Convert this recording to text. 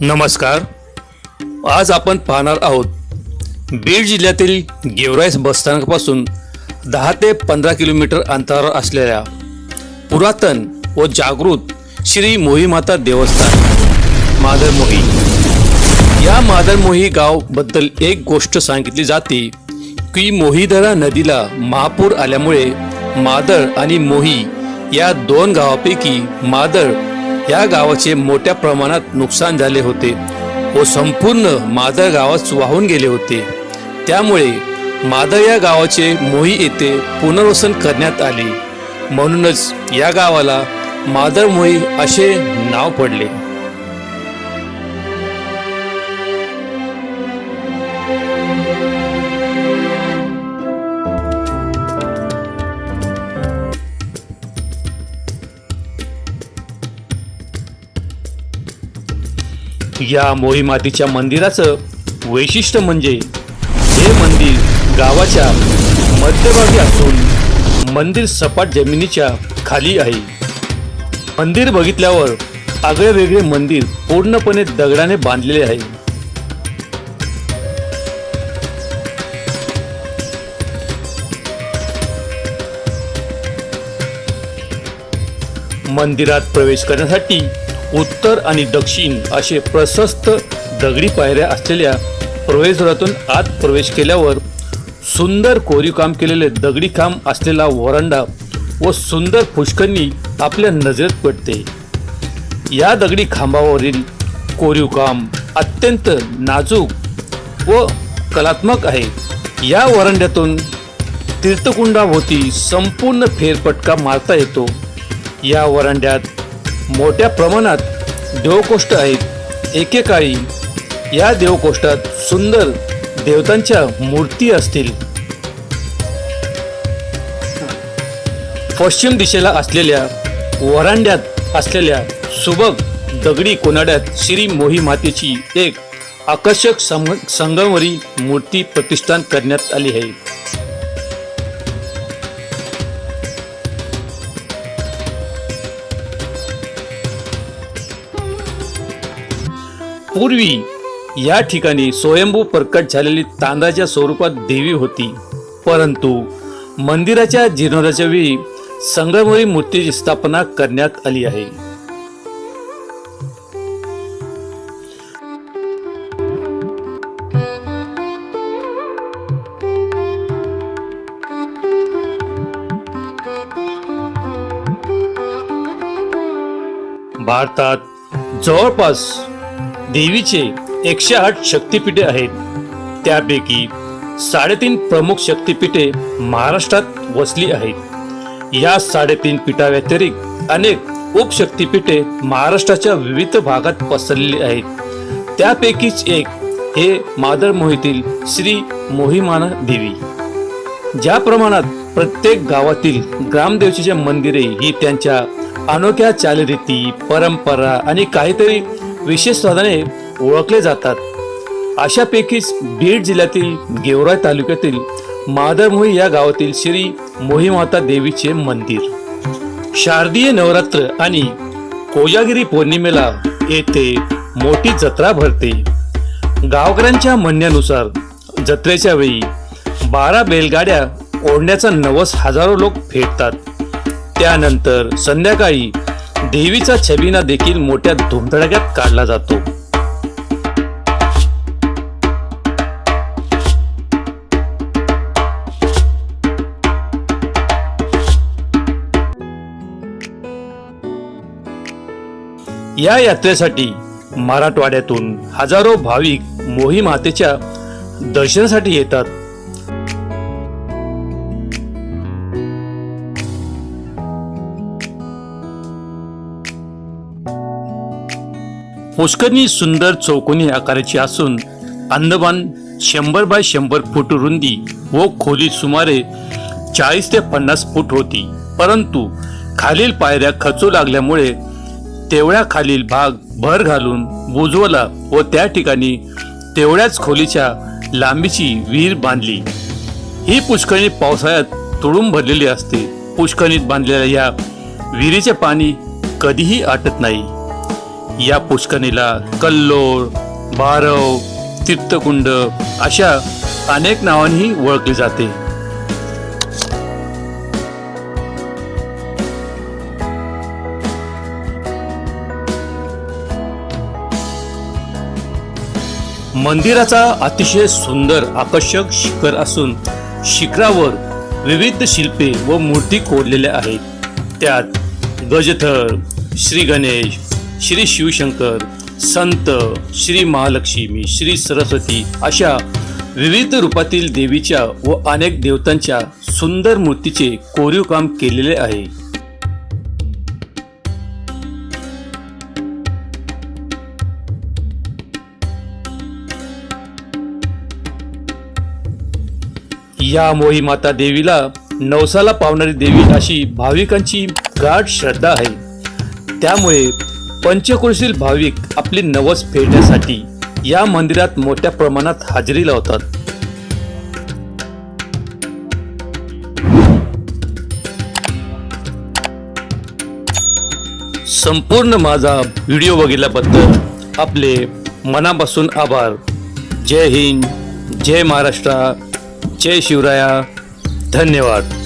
नमस्कार. आज आपण पाहणार आहोत बीड जिल्ह्यातील गेवराईस बसस्थानकापासून दहा ते पंधरा किलोमीटर अंतरावर असलेल्या पुरातन व जागृत श्री मोहीमाता देवस्थान मादरमोही या मादरमोही गावबद्दल एक गोष्ट सांगितली जाते की मोहीधरा नदीला महापूर आल्यामुळे मादळ आणि मोही या दोन गावापैकी मादळ या गावाचे मोठ्या प्रमाणात नुकसान झाले होते व संपूर्ण मादळ गावात वाहून गेले होते. त्यामुळे मादळ या गावाचे मोही येथे पुनर्वसन करण्यात आले. म्हणूनच या गावाला मादळ मोही असे नाव पडले. या मोहिमातीच्या मंदिराचं वैशिष्ट्य म्हणजे हे मंदिर गावाच्या मध्यभागी असून मंदिर सपाट जमिनीच्या खाली आहे. मंदिर बघितल्यावर आगळे वेगळे मंदिर पूर्णपणे दगडाने बांधलेले आहे. मंदिरात प्रवेश करण्यासाठी उत्तर आणि दक्षिण असे प्रशस्त दगडी पायऱ्या असलेल्या प्रवेशद्वारातून आत प्रवेश केल्यावर सुंदर कोरीव काम केलेले दगडी काम असलेला वरांडा व सुंदर पुष्करणी आपल्या नजरेत पडते. या दगडी खांबावरील कोरीव काम अत्यंत नाजूक व कलात्मक आहे. या वरांड्यातून तीर्थकुंडाभोवती संपूर्ण फेरपटका मारता येतो. या वरांड्यात मोठ्या प्रमाणात देवकोष्ठ आहेत. एकेकाळी या देवकोष्ठात सुंदर देवतांच्या मूर्ती असतील. पश्चिम दिशेला असलेल्या वरांड्यात असलेल्या सुबक दगडी कोनाड्यात श्री मोही मातेची एक आकर्षक संग संगमवरी मूर्ती प्रतिष्ठान करण्यात आली आहे. पूर्वी या ठिकाणी स्वयंभू प्रकट झालेली तांदळाच्या स्वरूपात देवी होती. परंतु मंदिराच्या जीर्णोद्धाराच्या वेळी संगमरी मूर्तीची स्थापना करण्यात आली आहे. भारतात जवळपास देवीचे एकशे आठ शक्तीपीठे आहेत. त्यापैकी साडेतीन प्रमुख शक्तिपीठे महाराष्ट्रात वसली आहेत. या साडेतीन पीठाव्यतिरिक्त अनेक उपशक्तीपीठे महाराष्ट्राच्या विविध भागात पसरलेली आहेत. त्यापैकीच एक हे मादर मोहीतील श्री मोहिमाना देवी. ज्या प्रमाणात प्रत्येक गावातील ग्रामदेवतेचे मंदिरे ही त्यांच्या अनोख्या चालीरीती परंपरा आणि काहीतरी विशेष साधने ओळखले जातात. अशापैकीच बीड जिल्ह्यातील गेवराय तालुक्यातील मादरमोही या गावातील श्री मोहिमाता देवीचे मंदिर. शारदीय नवरात्र आणि कोजागिरी पौर्णिमेला येथे मोठी जत्रा भरते. गावकऱ्यांच्या म्हणण्यानुसार जत्रेच्या वेळी बारा बैलगाड्या ओढण्याचा नवस हजारो लोक फेडतात. त्यानंतर संध्याकाळी देवीचा छबिना देखील मोठ्या धुमधडाक्यात काढला जातो. या यात्रेसाठी मराठवाड्यातून हजारो भाविक मोही मातेच्या दर्शनासाठी येतात. पुष्करणी सुंदर चौकोनी आकाराची असून अंदमान शंभर बाय शंभर फूट रुंदी व खोली सुमारे चाळीस ते पन्नास फूट होती. परंतु खालील पायऱ्या खचू लागल्यामुळे तेवढ्या खालील भाग भर घालून बुजवला व त्या ठिकाणी तेवढ्याच खोलीच्या लांबीची विहीर बांधली. ही पुष्कळणी पावसाळ्यात तुळून भरलेली असते. पुष्कळणीत बांधलेल्या या विहिरीचे पाणी कधीही आटत नाही. या पुष्करणीला कल्लोळ भारव तीर्थकुंड अशा अनेक नावांनी ओळखली जाते. मंदिराचा अतिशय सुंदर आकर्षक शिखर असून शिखरावर विविध शिल्पे व मूर्ती कोरलेल्या आहेत. त्यात गजथर श्री गणेश श्री शिवशंकर संत श्री महालक्ष्मी श्री सरस्वती अशा विविध रूपातील देवीच्या व अनेक देवतांच्या सुंदर मूर्तीचे कोरीव काम केलेले आहे. या मोही माता देवीला नवसाला पावणारी देवी अशी भाविकांची गाढ श्रद्धा आहे. त्यामुळे पंचक्रोशील भाविक आपली नवस फेडण्यासाठी या मंदिरात मोठ्या प्रमाणात हजेरी लावतात. संपूर्ण माझा व्हिडिओ बघितल्याबद्दल आपले मनापासून आभार. जय हिंद जय महाराष्ट्र जय शिवराया. धन्यवाद.